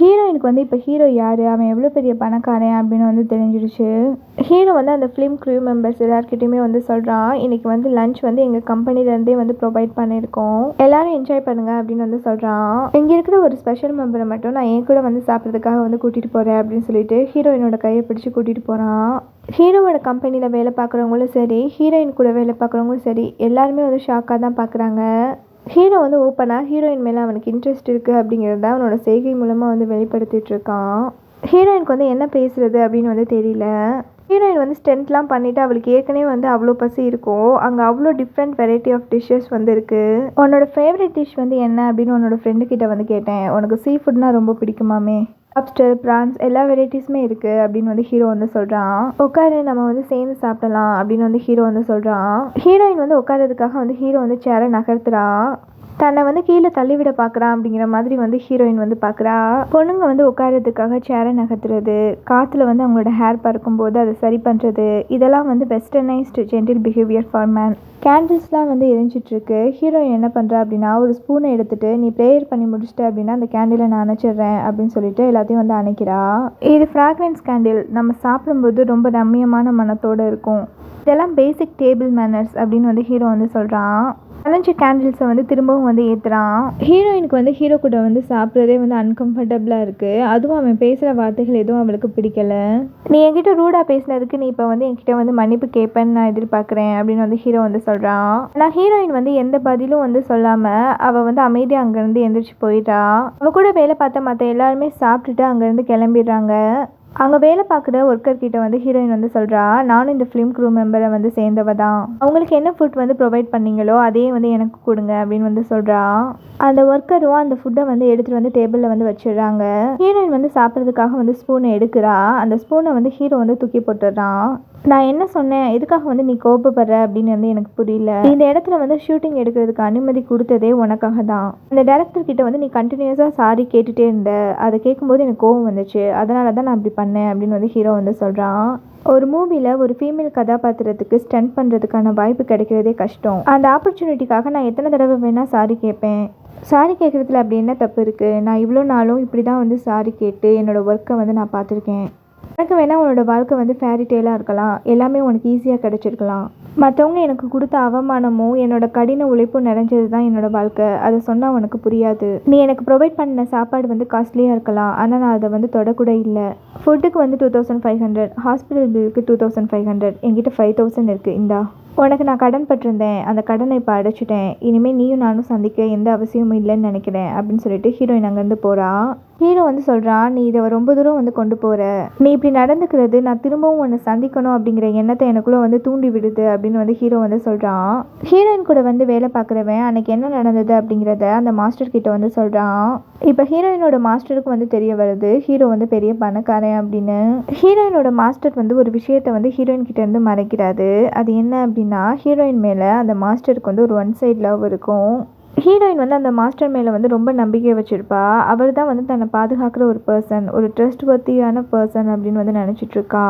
ஹீரோயினுக்கு வந்து இப்போ ஹீரோ யார்? அவன் எவ்வளோ பெரிய பணக்காரன் அப்படின்னு வந்து தெரிஞ்சிடுச்சு ஹீரோ வந்து அந்த ஃபிலிம் க்ரூ மெம்பர்ஸ் எல்லாருக்கிட்டையுமே வந்து சொல்கிறான் இன்றைக்கி வந்து லஞ்ச் வந்து எங்கள் கம்பெனிலேருந்தே வந்து ப்ரொவைட் பண்ணியிருக்கோம். எல்லோரும் என்ஜாய் பண்ணுங்கள் அப்படின்னு வந்து சொல்கிறான் இங்கே இருக்கிற ஒரு ஸ்பெஷல் மெம்பரை மட்டும் நான் என் கூட வந்து சாப்பிட்றதுக்காக வந்து கூட்டிகிட்டு போகிறேன் அப்படின்னு சொல்லிட்டு ஹீரோயினோட கையை பிடிச்சி கூட்டிகிட்டு போகிறான் ஹீரோவோட கம்பெனியில் வேலை பார்க்குறவங்களும் சரி ஹீரோயின் கூட வேலை பார்க்குறவங்களும் சரி எல்லாருமே வந்து ஷாக்காக தான் பார்க்குறாங்க ஹீரோ வந்து ஓப்பனாக ஹீரோயின் மேலே அவனுக்கு இன்ட்ரெஸ்ட் இருக்குது அப்படிங்கிறத அவனோட செய்கை மூலமாக வந்து வெளிப்படுத்திகிட்டு இருக்கான். ஹீரோயினுக்கு வந்து என்ன பேசுகிறது அப்படின்னு வந்து தெரியல. ஹீரோயின் வந்து ஸ்டென்ட்லாம் பண்ணிவிட்டு அவளுக்கு ஏற்கனவே வந்து அவ்வளோ பசி இருக்கும் அங்கே அவ்வளோ டிஃப்ரெண்ட் வெரைட்டி ஆஃப் டிஷ்ஷஸ் வந்து இருக்குது உன்னோட ஃபேவரட் டிஷ் வந்து என்ன அப்படின்னு உன்னோட ஃப்ரெண்டுக்கிட்ட வந்து கேட்டேன். உனக்கு சீ ஃபுட்னால் ரொம்ப பிடிக்குமாமே? லாப்ஸ்டர் ப்ரான்ஸ் எல்லா வெரைட்டிஸுமே இருக்குது அப்படின்னு வந்து ஹீரோ வந்து சொல்கிறான் உட்காரு நம்ம வந்து சேர்ந்து சாப்பிடலாம் அப்படின்னு வந்து ஹீரோ வந்து சொல்கிறான் ஹீரோயின் வந்து உட்காரதுக்காக வந்து ஹீரோ வந்து சேரை நகர்த்துறான். தன்னை வந்து கீழே தள்ளிவிட பார்க்குறா அப்படிங்கிற மாதிரி வந்து ஹீரோயின் வந்து பார்க்குறா. பொண்ணுங்க வந்து உட்காரதுக்காக சேரை நகர்த்துறது காற்றுல வந்து அவங்களோட ஹேர் பறக்கும்போது அதை சரி பண்ணுறது இதெல்லாம் வந்து westernised gentle behaviour for man கேண்டில்ஸ்லாம் வந்து எரிஞ்சிட்ருக்கு ஹீரோயின் என்ன பண்ணுறா அப்படின்னா ஒரு ஸ்பூனை எடுத்துட்டு நீ ப்ரேயர் பண்ணி முடிச்சிட்ட அப்படின்னா அந்த கேண்டிலை நான் அணைச்சிடுறேன் அப்படின்னு சொல்லிட்டு எல்லாத்தையும் வந்து அணைக்கிறா. இது ஃப்ராக்ரன்ஸ் கேண்டில் நம்ம சாப்பிடும்போது ரொம்ப ரம்மியமான மனத்தோடு இருக்கும். இதெல்லாம் பேசிக் டேபிள் மேனர்ஸ் அப்படின்னு வந்து ஹீரோ வந்து சொல்கிறான் அணைஞ்ச கேண்டில்ஸை வந்து திரும்பவும் வந்து ஏற்றுறான் ஹீரோயினுக்கு வந்து ஹீரோ கூட வந்து சாப்பிட்றதே வந்து அன்கம்ஃபர்டபுளாக இருக்குது அதுவும் அவன் பேசுகிற வார்த்தைகள் எதுவும் அவளுக்கு பிடிக்கல. நீ என்கிட்ட ரூடாக பேசினதுக்கு நீ இப்போ வந்து என்கிட்ட வந்து மன்னிப்பு கேட்பேன்னு நான் எதிர்பார்க்குறேன் அப்படின்னு வந்து ஹீரோ வந்து சொல்கிறான் ஆனால் ஹீரோயின் வந்து எந்த பதிலும் வந்து சொல்லாமல் அவள் வந்து அமைதியாக அங்கேருந்து எந்திரிச்சு போயிட்டா அவள் கூட வேலை பார்த்த மற்ற எல்லாருமே சாப்பிட்டுட்டு அங்கேருந்து கிளம்பிடுறாங்க. அங்கே வேலை பார்க்குற ஒர்க்கர் கிட்ட வந்து ஹீரோயின் வந்து சொல்கிறா நானும் இந்த ஃபிலிம் க்ரூ மெம்பரை வந்து சேர்ந்தவ தான். அவங்களுக்கு என்ன ஃபுட் வந்து ப்ரொவைட் பண்ணீங்களோ அதே வந்து எனக்கு கொடுங்க அப்படின்னு வந்து சொல்கிறா அந்த ஒர்க்கரும் அந்த ஃபுட்டை வந்து எடுத்துகிட்டு வந்து டேபிளில் வந்து வச்சிடுறாங்க. ஹீரோயின் வந்து சாப்பிட்றதுக்காக வந்து ஸ்பூனை எடுக்கிறா. அந்த ஸ்பூனை வந்து ஹீரோ வந்து தூக்கி போட்டுடுறான் நான் என்ன சொன்னேன்? எதுக்காக வந்து நீ கோபப்படுற? அப்படின்னு வந்து எனக்கு புரியல. இந்த இடத்துல வந்து ஷூட்டிங் எடுக்கிறதுக்கு அனுமதி கொடுத்ததே உனக்காக தான். அந்த டேரக்டர் கிட்ட வந்து நீ கண்டினியூஸாக சாரி கேட்டுட்டே இருந்த. அதை கேட்கும்போது எனக்கு கோவம் வந்துச்சு. அதனால தான் நான் அப்படி பண்ணேன் அப்படின்னு வந்து ஹீரோ வந்து சொல்கிறான் ஒரு மூவியில் ஒரு ஃபீமேல் கதாபாத்திரத்துக்கு ஸ்டண்ட் பண்ணுறதுக்கான வாய்ப்பு கிடைக்கிறதே கஷ்டம். அந்த ஆப்பர்ச்சுனிட்டிக்காக நான் எத்தனை தடவை வேணால் சாரி கேட்பேன். சாரி கேட்குறதுல அப்படி என்ன தப்பு இருக்குது நான் இவ்வளோ நாளும் இப்படி தான் வந்து சாரி கேட்டு என்னோடய ஒர்க்கை வந்து நான் பார்த்துருக்கேன். எனக்கு வேணால் உன்னோட வாழ்க்கை வந்து ஃபேரி டெய்லாக இருக்கலாம். எல்லாமே உனக்கு ஈஸியாக கிடச்சிருக்கலாம். மற்றவங்க எனக்கு கொடுத்த அவமானமும் என்னோட கடின உழைப்பும் நிறைஞ்சது தான் என்னோட வாழ்க்கை. அதை சொன்னால் உனக்கு புரியாது. நீ எனக்கு ப்ரொவைட் பண்ண சாப்பாடு வந்து காஸ்ட்லியாக இருக்கலாம். ஆனால் நான் அதை வந்து தொடக்கூட இல்லை. ஃபுட்டுக்கு வந்து two thousand five hundred hospital பில்லுக்கு டூ தௌசண்ட் ஃபைவ் ஹண்ட்ரட் என்கிட்ட ஃபைவ் தௌசண்ட் இருக்குது இந்தா. உனக்கு நான் கடன் பட்டிருந்தேன் அந்த கடனை இப்போ அடைச்சிட்டேன். இனிமேல் நீயும் நானும் சந்திக்க எந்த அவசியமும் இல்லைன்னு நினைக்கிறேன். அப்படின்னு சொல்லிட்டு ஹீரோயின் அங்கேருந்து போகிறா ஹீரோ வந்து சொல்கிறான் நீ இதை ரொம்ப தூரம் வந்து கொண்டு போகிற நீ இப்படி நடந்துக்கிறது நான் திரும்பவும் உன்னை சந்திக்கணும் அப்படிங்கிற எண்ணத்தை எனக்குள்ளே வந்து தூண்டி விடுது அப்படின்னு வந்து ஹீரோ வந்து சொல்கிறான் ஹீரோயின் கூட வந்து வேலை பார்க்குறவன் அன்னைக்கு என்ன நடந்தது? அப்படிங்கிறத அந்த மாஸ்டர் கிட்ட வந்து சொல்கிறான் இப்போ ஹீரோயினோட மாஸ்டருக்கு வந்து தெரிய வருது ஹீரோ வந்து பெரிய பணக்காரன் அப்படின்னு. ஹீரோயினோட மாஸ்டர் வந்து ஒரு விஷயத்தை வந்து ஹீரோயின் கிட்ட இருந்து மறைக்கிறாரு. அது என்ன அப்படின்னா ஹீரோயின் மேலே அந்த மாஸ்டருக்கு வந்து ஒரு ஒன் சைட் லவ் இருக்கும். ஹீரோயின் வந்து அந்த மாஸ்டர் மேலே வந்து ரொம்ப நம்பிக்கை வச்சுருப்பா. அவர் தான் வந்து தன்னை பாதுகாக்கிற ஒரு பர்சன் ஒரு ட்ரஸ்ட் வர்த்தியான பர்சன் அப்படின்னு வந்து நினச்சிட்ருக்கா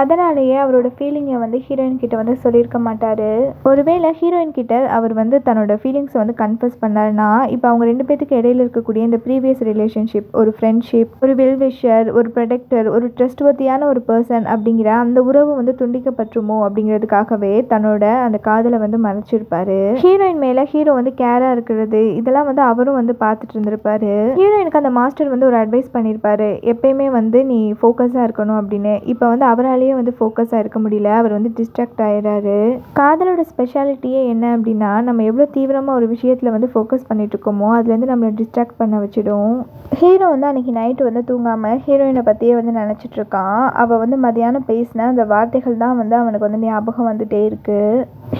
அதனாலேயே அவரோட ஃபீலிங்கை வந்து ஹீரோயின் கிட்ட வந்து சொல்லியிருக்க மாட்டார். ஒருவேளை ஹீரோயின் கிட்ட அவர் வந்து தன்னோட ஃபீலிங்ஸை வந்து கன்ஃபஸ் பண்ணாருன்னா இப்போ அவங்க ரெண்டு பேத்துக்கு இடையில இருக்கக்கூடிய இந்த ப்ரீவியஸ் ரிலேஷன்ஷிப் ஒரு ஃப்ரெண்ட்ஷிப் ஒரு வெல்விஷர் ஒரு ப்ரொடெக்டர் ஒரு ட்ரஸ்ட் வர்த்தியான ஒரு பர்சன் அப்படிங்கிற அந்த உறவு வந்து துண்டிக்கப்பட்டுருமோ அப்படிங்கிறதுக்காகவே தன்னோட அந்த காதலை வந்து மறைச்சிருப்பாரு. ஹீரோயின் மேலே ஹீரோ வந்து கேராக இருக்கிறது இதெல்லாம் வந்து அவரும் வந்து பார்த்துட்டு இருந்திருப்பாரு. ஹீரோயினுக்கு அந்த மாஸ்டர் வந்து ஒரு அட்வைஸ் பண்ணியிருப்பாரு எப்பயுமே வந்து நீ ஃபோக்கஸாக இருக்கணும் அப்படின்னு. இப்போ வந்து அவராலேயே வந்து ஃபோக்கஸாக இருக்க முடியல. அவர் வந்து டிஸ்ட்ராக்ட் ஆயிடுறாரு காதலோட ஸ்பெஷாலிட்டியே என்ன அப்படின்னா நம்ம எவ்வளோ தீவிரமாக ஒரு விஷயத்தில் வந்து ஃபோக்கஸ் பண்ணிட்டு இருக்கோமோ அதுலேருந்து நம்மளை டிஸ்ட்ராக்ட் பண்ண வச்சிடும். ஹீரோ வந்து அன்னைக்கு நைட்டு வந்து தூங்காமல் ஹீரோயினை பற்றியே வந்து நினச்சிட்டு இருக்கான். அவள் வந்து மதியானம் பேசின அந்த வார்த்தைகள் தான் வந்து அவனுக்கு வந்து ஞாபகம் வந்துட்டே இருக்கு.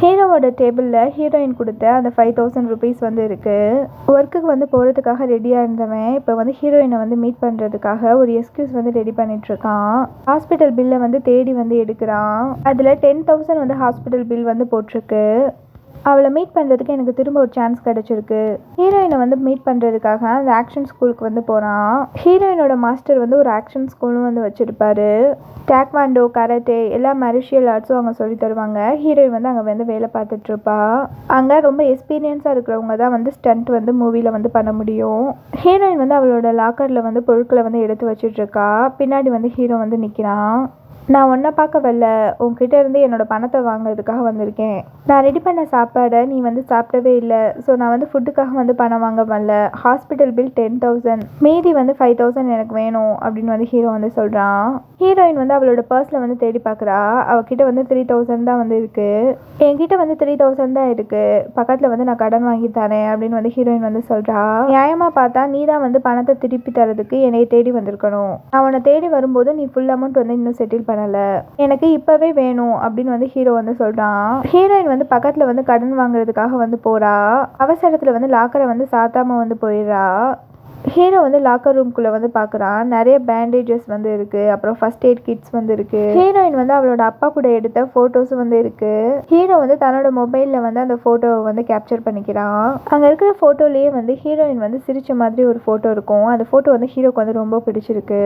ஹீரோவோட டேபிளில் ஹீரோயின் கொடுத்த அந்த ஃபைவ் தௌசண்ட் ருபீஸ் வந்து இருக்குது ஒர்க்குக்கு வந்து போகிறதுக்காக ரெடியாக இருந்தவன் இப்போ வந்து ஹீரோயினை வந்து மீட் பண்ணுறதுக்காக ஒரு எக்ஸ்கியூஸ் வந்து ரெடி பண்ணிட்டு இருக்கான் ஹாஸ்பிட்டல் பில்லை வந்து தேடி வந்து எடுக்கிறான். அதில் டென் தௌசண்ட் வந்து ஹாஸ்பிட்டல் பில் வந்து போட்டிருக்கு. அவளை மீட் பண்ணுறதுக்கு எனக்கு திரும்ப ஒரு சான்ஸ் கிடச்சிருக்கு. ஹீரோயினை வந்து மீட் பண்ணுறதுக்காக அந்த ஆக்ஷன் ஸ்கூலுக்கு வந்து போகிறான் ஹீரோயினோட மாஸ்டர் வந்து ஒரு ஆக்ஷன் ஸ்கூலும் வந்து வச்சுருப்பாரு. டேக்வாண்டோ கராட்டே எல்லா மரிஷியல் ஆர்ட்ஸும் அவங்க சொல்லி தருவாங்க. ஹீரோயின் வந்து அங்கே வந்து வேலை பார்த்துட்ருப்பா அங்கே ரொம்ப எக்ஸ்பீரியன்ஸாக இருக்கிறவங்க தான் வந்து ஸ்டண்ட் வந்து மூவியில் வந்து பண்ண முடியும். ஹீரோயின் வந்து அவளோட லாக்கரில் வந்து பொருட்களை வந்து எடுத்து வச்சிட்டு பின்னாடி வந்து ஹீரோ வந்து நிற்கிறான் நான் உன்னை பார்க்க வரல. உன்கிட்ட இருந்து என்னோட பணத்தை வாங்குறதுக்காக வந்திருக்கேன். நான் ரெடி பண்ண சாப்பாடை நீ வந்து சாப்பிடவே இல்லை. ஸோ நான் வந்து ஃபுட்டுக்காக வந்து பணம் வாங்க வரல. ஹாஸ்பிட்டல் பில் டென் தௌசண்ட் மீதி வந்து ஃபைவ் தௌசண்ட் எனக்கு வேணும் அப்படின்னு வந்து ஹீரோ வந்து சொல்கிறான் ஹீரோயின் வந்து அவளோட பர்ஸில் வந்து தேடி பார்க்குறா. அவகிட்ட வந்து த்ரீ தௌசண்ட் தான் வந்து இருக்குது என்கிட்ட வந்து த்ரீ தௌசண்ட் தான் இருக்குது பக்கத்தில் வந்து நான் கடன் வாங்கி தரேன் அப்படின்னு வந்து ஹீரோயின் வந்து சொல்கிறா நியாயமாக பார்த்தா நீ தான் வந்து பணத்தை திருப்பி தரதுக்கு என்னை தேடி வந்திருக்கணும். அவனை தேடி வரும்போது நீ ஃபுல் அமௌண்ட் வந்து இன்னும் செட்டில் பண்ணலை. எனக்கு இப்போவே வேணும் அப்படின்னு வந்து ஹீரோ வந்து சொல்கிறான் ஹீரோயின் வந்து பக்கத்தில் வந்து கடன் வாங்குறதுக்காக வந்து போகிறா அவசரத்தில் வந்து லாக்கரை வந்து சாத்தாமல் வந்து போயிடுறா. ஹீரோ வந்து லாக்கர் ரூம்குள்ளே வந்து பார்க்குறான் நிறைய பேண்டேஜஸ் வந்து இருக்குது அப்புறம் ஃபர்ஸ்ட் எய்ட் கிட்ஸ் வந்து இருக்குது ஹீரோயின் வந்து அவளோட அப்பா கூட எடுத்த ஃபோட்டோஸும் வந்து இருக்குது ஹீரோ வந்து தன்னோட மொபைலில் வந்து அந்த ஃபோட்டோவை வந்து கேப்சர் பண்ணிக்கிறான். அங்கே இருக்கிற ஃபோட்டோலேயே வந்து ஹீரோயின் வந்து சிரிச்ச மாதிரி ஒரு ஃபோட்டோ இருக்கும். அந்த ஃபோட்டோ வந்து ஹீரோக்கு வந்து ரொம்ப பிடிச்சிருக்கு.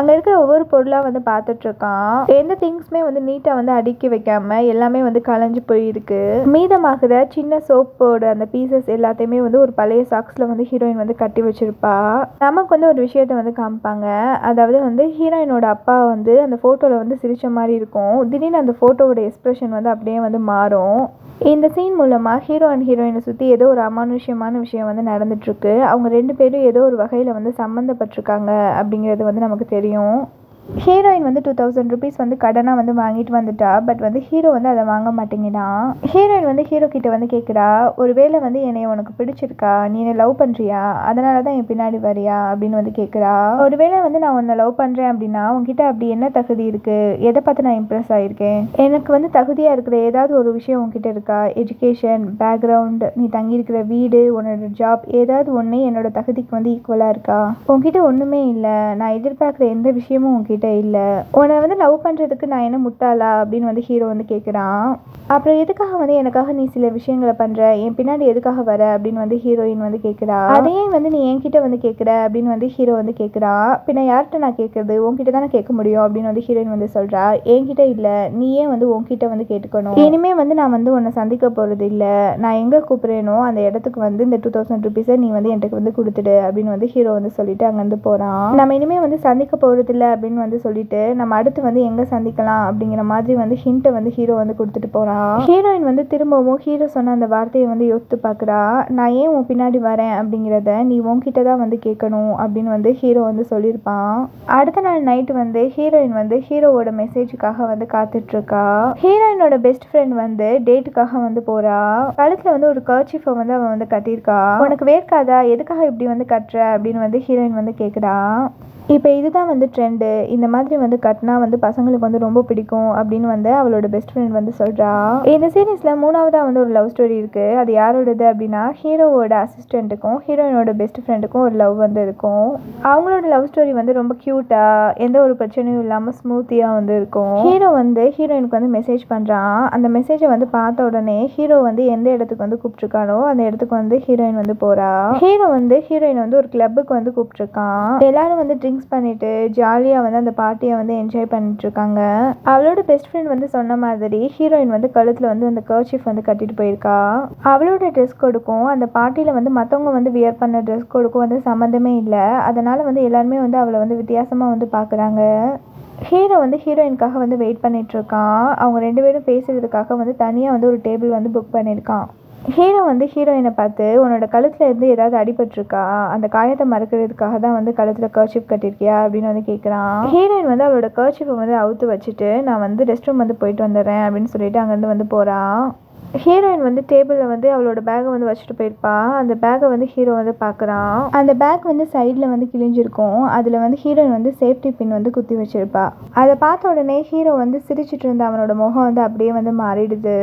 அங்கே இருக்கிற ஒவ்வொரு பொருளாக வந்து பார்த்துட்டு இருக்கான். எந்த திங்ஸுமே வந்து நீட்டாக வந்து அடுக்கி வைக்காம எல்லாமே வந்து கலைஞ்சு போயிருக்கு. மீதமாகிற சின்ன சோப்போட அந்த பீசஸ் எல்லாத்தையுமே வந்து ஒரு பழைய சாக்ஸில் வந்து ஹீரோயின் வந்து கட்டி வச்சிருப்பா. நமக்கு வந்து ஒரு விஷயத்த வந்து காமிப்பாங்க. அதாவது வந்து ஹீரோயினோட அப்பா வந்து அந்த ஃபோட்டோவில் வந்து சிரித்த மாதிரி இருக்கும். திடீர்னு அந்த ஃபோட்டோவோட எக்ஸ்ப்ரெஷன் வந்து அப்படியே வந்து மாறும். இந்த சீன் மூலமாக ஹீரோ அண்ட் ஹீரோயினை சுற்றி ஏதோ ஒரு அமானுஷ்யமான விஷயம் வந்து நடந்துட்டுருக்கு. அவங்க ரெண்டு பேரும் ஏதோ ஒரு வகையில் வந்து சம்மந்தப்பட்டிருக்காங்க அப்படிங்கிறது வந்து நமக்கு தெரியும். ஹீரோயின் வந்து டூ தௌசண்ட் ருபீஸ் வந்து கடனாக வந்து வாங்கிட்டு வந்துட்டா. பட் வந்து ஹீரோ வந்து அதை வாங்க மாட்டேங்கிறான் ஹீரோயின் வந்து ஹீரோ கிட்ட வந்து கேட்குறா ஒருவேளை வந்து என்னை உனக்கு பிடிச்சிருக்கா? நீ என்னை லவ் பண்ணுறியா அதனால தான் என் பின்னாடி வரியா? அப்படின்னு வந்து கேட்குறா ஒருவேளை வந்து நான் உன்னை லவ் பண்ணுறேன் அப்படின்னா உங்ககிட்ட அப்படி என்ன தகுதி இருக்குது எதை பார்த்து நான் இம்ப்ரெஸ் ஆகியிருக்கேன் எனக்கு வந்து தகுதியாக இருக்கிற ஏதாவது ஒரு விஷயம் உங்ககிட்ட இருக்கா? எஜுகேஷன் பேக்ரவுண்ட் நீ தங்கியிருக்கிற வீடு உன்னோட ஜாப் ஏதாவது ஒன்று என்னோட தகுதிக்கு வந்து ஈக்குவலாக இருக்கா? உங்ககிட்ட ஒன்றுமே இல்லை. நான் எதிர்பார்க்குற எந்த விஷயமும் உன்கிட்ட இல்லை. உன்னை வந்து லவ் பண்ணுறதுக்கு நான் என்ன முட்டாளா அப்படின்னு வந்து ஹீரோ வந்து கேட்குறான் அப்புறம் எதுக்காக வந்து எனக்காக நீ சில விஷயங்களை பண்ணுற என் பின்னாடி எதுக்காக வர? அப்படின்னு வந்து ஹீரோயின் வந்து கேட்குறா அதையும் வந்து நீ என்கிட்ட வந்து கேட்குற அப்படின்னு வந்து ஹீரோ வந்து கேட்குறா பின்ன யார்கிட்ட நான் கேட்குறது உன்கிட்ட தானே கேட்க முடியும் அப்படின்னு வந்து ஹீரோயின் வந்து சொல்கிறா என்கிட்ட இல்லை. நீயே வந்து உன்கிட்ட வந்து கேட்டுக்கணும். இனிமே வந்து நான் வந்து உன்னை சந்திக்க போகிறது இல்லை. நான் எங்கே கூப்பிட்றேனோ அந்த இடத்துக்கு வந்து இந்த டூ தௌசண்ட் ருபீஸை நீ வந்து எனக்கு வந்து கொடுத்துடு அப்படின்னு வந்து ஹீரோ வந்து சொல்லிட்டு அங்கேருந்து போகிறான் நம்ம இனிமேல் வந்து சந்திக்க போகிறது இல்லை அப்படின்னு வந்து சொல்லிட்டு நம்ம அடுத்து வந்து எங்கே சந்திக்கலாம் அப்படிங்கிற மாதிரி வந்து ஹிண்ட்டை வந்து ஹீரோ வந்து கொடுத்துட்டு போகிறான் ஹீரோயின் வந்து திரும்பவும் ஹீரோ சொன்ன அந்த வார்த்தையை வந்து யோசித்து பார்க்குறா. நான் ஏன் உன் பின்னாடி வரேன் அப்படிங்கிறத நீ உன்கிட்ட தான் வந்து கேட்கணும் அப்படின்னு வந்து ஹீரோ வந்து சொல்லியிருப்பான் அடுத்த நாள் நைட்டு வந்து ஹீரோயின் வந்து ஹீரோவோட மெசேஜுக்காக வந்து காத்துட்ருக்கா. ஹீரோயினோட பெஸ்ட் ஃப்ரெண்ட் வந்து டேட்டுக்காக வந்து போகிறா கழுத்தில் வந்து ஒரு கர்ச்சிஃபை வந்து அவன் வந்து கட்டியிருக்கா. உனக்கு வேர்க்காதா? எதுக்காக இப்படி வந்து கட்டுற? அப்படின்னு வந்து ஹீரோயின் வந்து கேட்குறா இப்போ இதுதான் வந்து ட்ரெண்டு இந்த மாதிரி வந்து கட்டினா வந்து பசங்களுக்கு வந்து ரொம்ப பிடிக்கும் அப்படின்னு வந்து அவளோட பெஸ்ட் ஃப்ரெண்ட் வந்து சொல்கிறா இந்த சீரீஸில் மூணாவதாக வந்து ஒரு லவ் ஸ்டோரி இருக்குது அது யாரோடது அப்படின்னா ஹீரோவோட அசிஸ்டண்ட்டுக்கும் ஹீரோயினோட பெஸ்ட் ஃப்ரெண்டுக்கும் ஒரு லவ் வந்து இருக்கும். அவங்களோட லவ் ஸ்டோரி வந்து ரொம்ப க்யூட்டாக எந்த ஒரு பிரச்சனையும் இல்லாமல் ஸ்மூத்தியாக வந்து இருக்கும். ஹீரோ வந்து ஹீரோயினுக்கு வந்து மெசேஜ் பண்ணுறான் அந்த மெசேஜை வந்து பார்த்த உடனே ஹீரோ வந்து எந்த இடத்துக்கு வந்து கூப்பிட்ருக்கானோ அந்த இடத்துக்கு வந்து ஹீரோயின் வந்து போகிறா ஹீரோ வந்து ஹீரோயின் வந்து ஒரு கிளப்புக்கு வந்து கூப்பிட்ருக்கான் எல்லாரும் வந்து ட்ரிங்க்ஸ் பண்ணிட்டு ஜாலியாக வந்து அந்த பார்ட்டியை வந்து என்ஜாய் பண்ணிட்டுருக்காங்க. அவளோட பெஸ்ட் ஃப்ரெண்ட் வந்து சொன்ன மாதிரி ஹீரோயின் வந்து கழுத்தில் வந்து அந்த கர்ச்சிஃப் வந்து கட்டிட்டு போயிருக்கா. அவளோட ட்ரெஸ் கொடுக்கும் அந்த பார்ட்டியில் வந்து மற்றவங்க வந்து வியர் பண்ண ட்ரெஸ் கொடுக்கும் வந்து சம்மந்தமே இல்லை. அதனால் வந்து எல்லாருமே வந்து அவளை வந்து வித்தியாசமாக வந்து பார்க்குறாங்க ஹீரோ வந்து ஹீரோயினுக்காக வந்து வெயிட் பண்ணிகிட்ருக்கான் அவங்க ரெண்டு பேரும் பேசுகிறதுக்காக வந்து தனியாக வந்து ஒரு டேபிள் வந்து புக் பண்ணியிருக்கான். ஹீரோ வந்து ஹீரோயினை பார்த்து உன்னோட கழுத்தில் இருந்து ஏதாவது அடிபட்டிருக்கா? அந்த காயத்தை மறக்கிறதுக்காக தான் வந்து கழுத்தில் கர்ச்சிப் கட்டியிருக்கியா அப்படின்னு வந்து கேட்குறான் ஹீரோயின் வந்து அவளோட கர்ச்சிப்பை வந்து அவுத்து வச்சுட்டு நான் வந்து ரெஸ்ட் ரூம் வந்து போயிட்டு வந்துடுறேன் அப்படின்னு சொல்லிட்டு அங்கேருந்து வந்து போகிறான் ஹீரோயின் வந்து டேபிளில் வந்து அவளோட பேக்கை வந்து வச்சுட்டு போயிருப்பா. அந்த பேக்கை வந்து ஹீரோ வந்து பார்க்குறான் அந்த பேக் வந்து சைடில் வந்து கிழிஞ்சிருக்கும். அதில் வந்து ஹீரோயின் வந்து சேஃப்டி பின் வந்து குத்தி வச்சிருப்பா. அதை பார்த்த உடனே ஹீரோ வந்து சிரிச்சிட்டு இருந்த அவனோட முகம் வந்து அப்படியே வந்து மாறிடுது.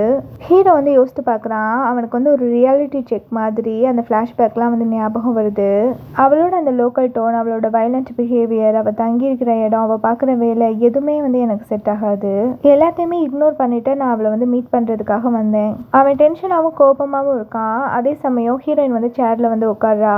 ஹீரோ வந்து யோசித்து பார்க்குறான் அவனுக்கு வந்து ஒரு ரியாலிட்டி செக் மாதிரி அந்த ஃப்ளாஷ்பேக்லாம் வந்து ஞாபகம் வருது. அவளோட அந்த லோக்கல் டோன் அவளோட வயலண்ட் பிஹேவியர் அவள் தங்கியிருக்கிற இடம் அவள் பார்க்குற வேலை எதுவுமே வந்து எனக்கு செட் ஆகாது. எல்லாத்தையுமே இக்னோர் பண்ணிவிட்டு நான் அவளை வந்து மீட் பண்ணுறதுக்காக வந்தேன். அவன் டென்ஷனாகவும் கோபமாகவும் இருக்கான். அதே சமயம் ஹீரோயின் வந்து சேரில் வந்து உட்கார்றா.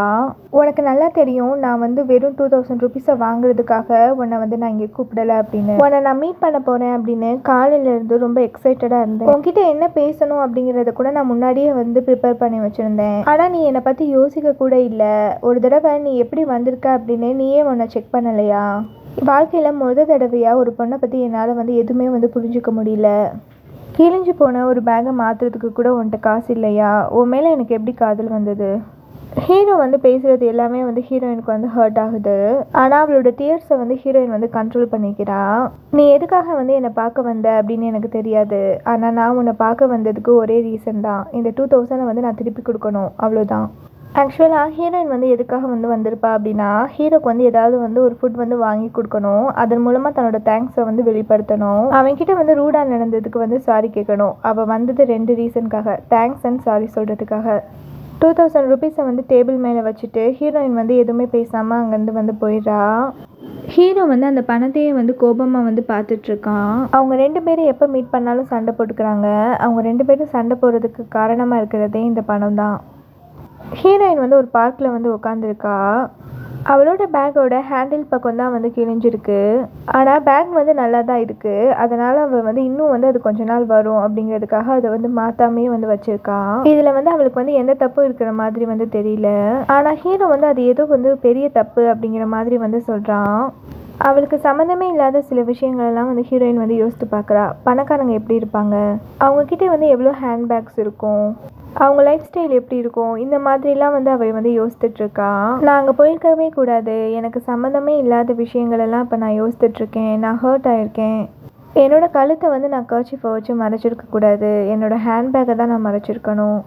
உனக்கு நல்லா தெரியும் நான் வந்து வெறும் டூ தௌசண்ட் ருபீஸை வாங்குறதுக்காக உன்னை வந்து நான் இங்கே கூப்பிடல அப்படின்னு. உன்னை நான் மீட் பண்ண போகிறேன் அப்படின்னு காலையிலேருந்து ரொம்ப எக்ஸைட்டடாக இருந்தேன். உங்ககிட்ட என்ன பேசணும் அப்படிங்கிறத கூட நான் முன்னாடியே வந்து ப்ரிப்பேர் பண்ணி வச்சுருந்தேன். ஆனால் நீ என்னை பற்றி யோசிக்க கூட இல்லை. ஒரு தடவை நீ எப்படி வந்திருக்க அப்படின்னு நீயே உன்னை செக் பண்ணலையா? வாழ்க்கையில் முத தடவையாக ஒரு பொண்ணை பற்றி என்னால் வந்து எதுவுமே வந்து புரிஞ்சுக்க முடியல. கிழிஞ்சு போன ஒரு பேக்கை மாற்றுறதுக்கு கூட உன்கிட்ட காசு இல்லையா? உன் மேலே எனக்கு எப்படி காதல் வந்தது? ஹீரோ வந்து பேசுகிறது எல்லாமே வந்து ஹீரோயினுக்கு வந்து ஹர்ட் ஆகுது. ஆனால் அவளோட டியர்ஸை வந்து ஹீரோயின் வந்து கண்ட்ரோல் பண்ணிக்கிறா. நீ எதுக்காக வந்து என்னை பார்க்க வந்த அப்படின்னு எனக்கு தெரியாது. ஆனால் நான் உன்னை பார்க்க வந்ததுக்கு ஒரே ரீசன் தான். இந்த டூ தௌசண்டை வந்து நான் திருப்பி கொடுக்கணும். அவ்வளோதான் ஆக்சுவலாக ஹீரோயின் வந்து எதுக்காக வந்து வந்திருப்பா அப்படின்னா ஹீரோக்கு வந்து ஏதாவது வந்து ஒரு ஃபுட் வந்து வாங்கி கொடுக்கணும். அதன் மூலமாக தன்னோட தேங்க்ஸை வந்து வெளிப்படுத்தணும். அவன்கிட்ட வந்து ரூடாக நடந்ததுக்கு வந்து சாரி கேட்கணும். அவள் வந்தது ரெண்டு ரீசனுக்காக தேங்க்ஸ் அண்ட் சாரி சொல்கிறதுக்காக டூ தௌசண்ட் ருபீஸை வந்து டேபிள் மேலே வச்சுட்டு ஹீரோயின் வந்து எதுவுமே பேசாமல் அங்கேருந்து வந்து போயிடுறா. ஹீரோ வந்து அந்த பணத்தையே வந்து கோபமாக வந்து பார்த்துட்ருக்கான். அவங்க ரெண்டு பேரும் எப்போ மீட் பண்ணாலும் சண்டை போட்டுக்கிறாங்க. அவங்க ரெண்டு பேரும் சண்டை போடுறதுக்கு காரணமாக இருக்கிறதே இந்த பணம் தான் ஹீரோயின் வந்து ஒரு பார்க்கில் வந்து உட்காந்துருக்கா அவளோட பேக்கோட ஹேண்டில் பக்கம் தான் வந்து கிழிஞ்சிருக்கு. ஆனால் பேக் வந்து நல்லா தான் இருக்குது அதனால் அவள் வந்து இன்னும் வந்து அது கொஞ்ச நாள் வரும் அப்படிங்கிறதுக்காக அதை வந்து மாற்றாமே வந்து வச்சுருக்கான் இதில் வந்து அவளுக்கு வந்து எந்த தப்பும் இருக்கிற மாதிரி வந்து தெரியல. ஆனால் ஹீரோ வந்து அது ஏதோ வந்து பெரிய தப்பு அப்படிங்கிற மாதிரி வந்து சொல்கிறான் அவளுக்கு சம்மந்தமே இல்லாத சில விஷயங்களெல்லாம் வந்து ஹீரோயின் வந்து யோசித்து பார்க்குறா. பணக்காரங்க எப்படி இருப்பாங்க? அவங்கக்கிட்ட வந்து எவ்வளோ ஹேண்ட்பேக்ஸ் இருக்கும்? அவங்க லைஃப் ஸ்டைல் எப்படி இருக்கும்? இந்த மாதிரிலாம் வந்து அவள் வந்து யோசித்துட்ருக்கா? நான் அங்கே போயிருக்கவே கூடாது. எனக்கு சம்மந்தமே இல்லாத விஷயங்களெல்லாம் இப்போ நான் யோசித்துட்ருக்கேன். நான் ஹர்ட் ஆகிருக்கேன் என்னோட கழுத்தை வந்து நான் கர்ச்சிஃபை வச்சு மறைச்சிருக்க கூடாது. என்னோட ஹேண்ட்பேக்கை தான் நான் மறைச்சிருக்கணும்.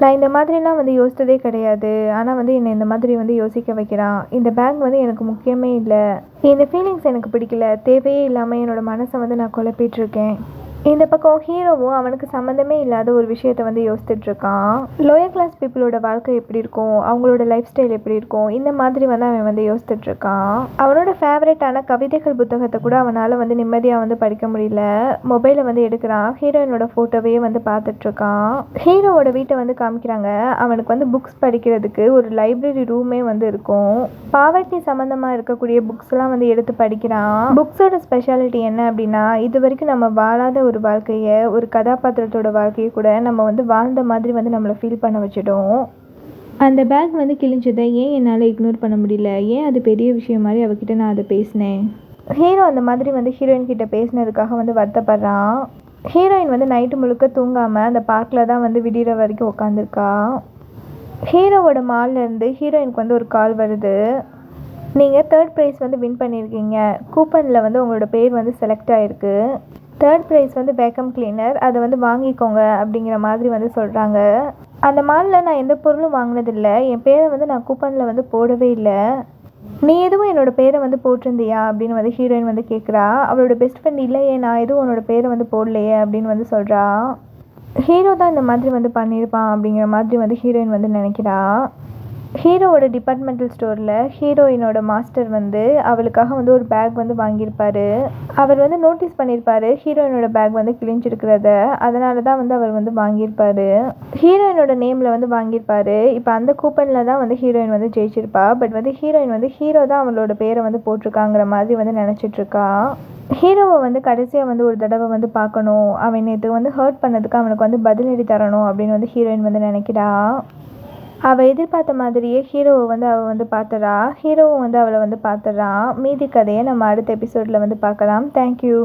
நான் இந்த மாதிரிலாம் வந்து யோசித்ததே கிடையாது. ஆனால் வந்து என்னை இந்த மாதிரி வந்து யோசிக்க வைக்கிறான் இந்த பேங்க் வந்து எனக்கு முக்கியமே இல்லை. இந்த ஃபீலிங்ஸ் எனக்கு பிடிக்கல. தேவையே இல்லாமல் என்னோடய மனசை வந்து நான் குழப்பிட்டுருக்கேன். இந்த பக்கம் ஹீரோவும் அவனுக்கு சம்மந்தமே இல்லாத ஒரு விஷயத்த வந்து யோசித்துட்ருக்கான். லோயர் கிளாஸ் பீப்புளோட வாழ்க்கை எப்படி இருக்கும்? அவங்களோட லைஃப் ஸ்டைல் எப்படி இருக்கும்? இந்த மாதிரி வந்து அவன் வந்து யோசித்துட்ருக்கான். அவனோட ஃபேவரட்டான கவிதைகள் புத்தகத்தை கூட அவனால் வந்து நிம்மதியாக வந்து படிக்க முடியல. மொபைலை வந்து எடுக்கிறான். ஹீரோயினோட ஃபோட்டோவையே வந்து பார்த்துட்ருக்கான். ஹீரோவோட வீட்டை வந்து காமிக்கிறாங்க. அவனுக்கு வந்து புக்ஸ் படிக்கிறதுக்கு ஒரு லைப்ரரி ரூமே வந்து இருக்கும். பாவர்ட்டி சம்மந்தமாக இருக்கக்கூடிய புக்ஸ்லாம் வந்து எடுத்து படிக்கிறான். புக்ஸோட ஸ்பெஷாலிட்டி என்ன அப்படின்னா இது வரைக்கும் நம்ம வாழாத ஒரு வாழ்க்கையை ஒரு கதாபாத்திரத்தோட வாழ்க்கையை கூட நம்ம வந்து வாழ்ந்த மாதிரி வந்து நம்மளை ஃபீல் பண்ண வச்சிடும் அந்த பேக் வந்து கிழிஞ்சதை ஏன் என்னால் இக்னோர் பண்ண முடியல? ஏன் அது பெரிய விஷயம் மாதிரி அவகிட்ட நான் அதை பேசினேன்? ஹீரோ அந்த மாதிரி வந்து ஹீரோயின் கிட்ட பேசினதுக்காக வந்து வருத்தப்படுறான். ஹீரோயின் வந்து நைட்டு முழுக்க தூங்காமல் அந்த பார்க்கில் தான் வந்து விடிகிற வரைக்கும் உட்காந்துருக்கா ஹீரோவோட மால்லேருந்து ஹீரோயினுக்கு வந்து ஒரு கால் வருது. நீங்கள் தேர்ட் ப்ரைஸ் வந்து வின் பண்ணியிருக்கீங்க கூப்பனில் வந்து உங்களோட பேர் வந்து செலக்ட் ஆகிருக்கு தேர்ட் ப்ரைஸ் வந்து வேக்கம் கிளீனர் அதை வந்து வாங்கிக்கோங்க அப்படிங்கிற மாதிரி வந்து சொல்கிறாங்க அந்த மாலில் நான் எந்த பொருளும் வாங்கினதில்லை. என் பேரை வந்து நான் கூப்பனில் வந்து போடவே இல்லை. நீ எதுவும் என்னோடய பேரை வந்து போட்டிருந்தியா அப்படின்னு வந்து ஹீரோயின் வந்து கேட்குறா அவளோட பெஸ்ட் ஃப்ரெண்ட் இல்லையே நான் எதுவும் உன்னோட பேரை வந்து போடலையே அப்படின்னு வந்து சொல்கிறா ஹீரோ தான் இந்த மாதிரி வந்து பண்ணியிருப்பான் அப்படிங்கிற மாதிரி வந்து ஹீரோயின் வந்து நினைக்கிறா. ஹீரோவோட டிபார்ட்மெண்டல் ஸ்டோரில் ஹீரோயினோட மாஸ்டர் வந்து அவளுக்காக வந்து ஒரு பேக் வந்து வாங்கியிருப்பார். அவர் வந்து நோட்டீஸ் பண்ணியிருப்பார் ஹீரோயினோட பேக் வந்து கிழிஞ்சிருக்கிறத. அதனால தான் வந்து அவர் வந்து வாங்கியிருப்பாரு. ஹீரோயினோட நேமில் வந்து வாங்கியிருப்பார். இப்போ அந்த கூப்பனில் தான் வந்து ஹீரோயின் வந்து ஜெயிச்சிருப்பா. பட் வந்து ஹீரோயின் வந்து ஹீரோ தான் அவளோட பேரை வந்து போட்டிருக்காங்கிற மாதிரி வந்து நினச்சிட்ருக்கா. ஹீரோவை வந்து கடைசியாக வந்து ஒரு தடவை வந்து பார்க்கணும். அவன் நேற்று வந்து ஹர்ட் பண்ணதுக்கு அவனுக்கு வந்து பதிலடி தரணும் அப்படின்னு வந்து ஹீரோயின் வந்து நினைக்கிறா. அவள் எதிர்பார்த்த மாதிரியே ஹீரோவை வந்து அவள் வந்து பார்த்துறா. ஹீரோவும் வந்து அவளை வந்து பார்த்துறான் மீதி கதையை நம்ம அடுத்த எபிசோடில் வந்து பார்க்கலாம். தேங்க்யூ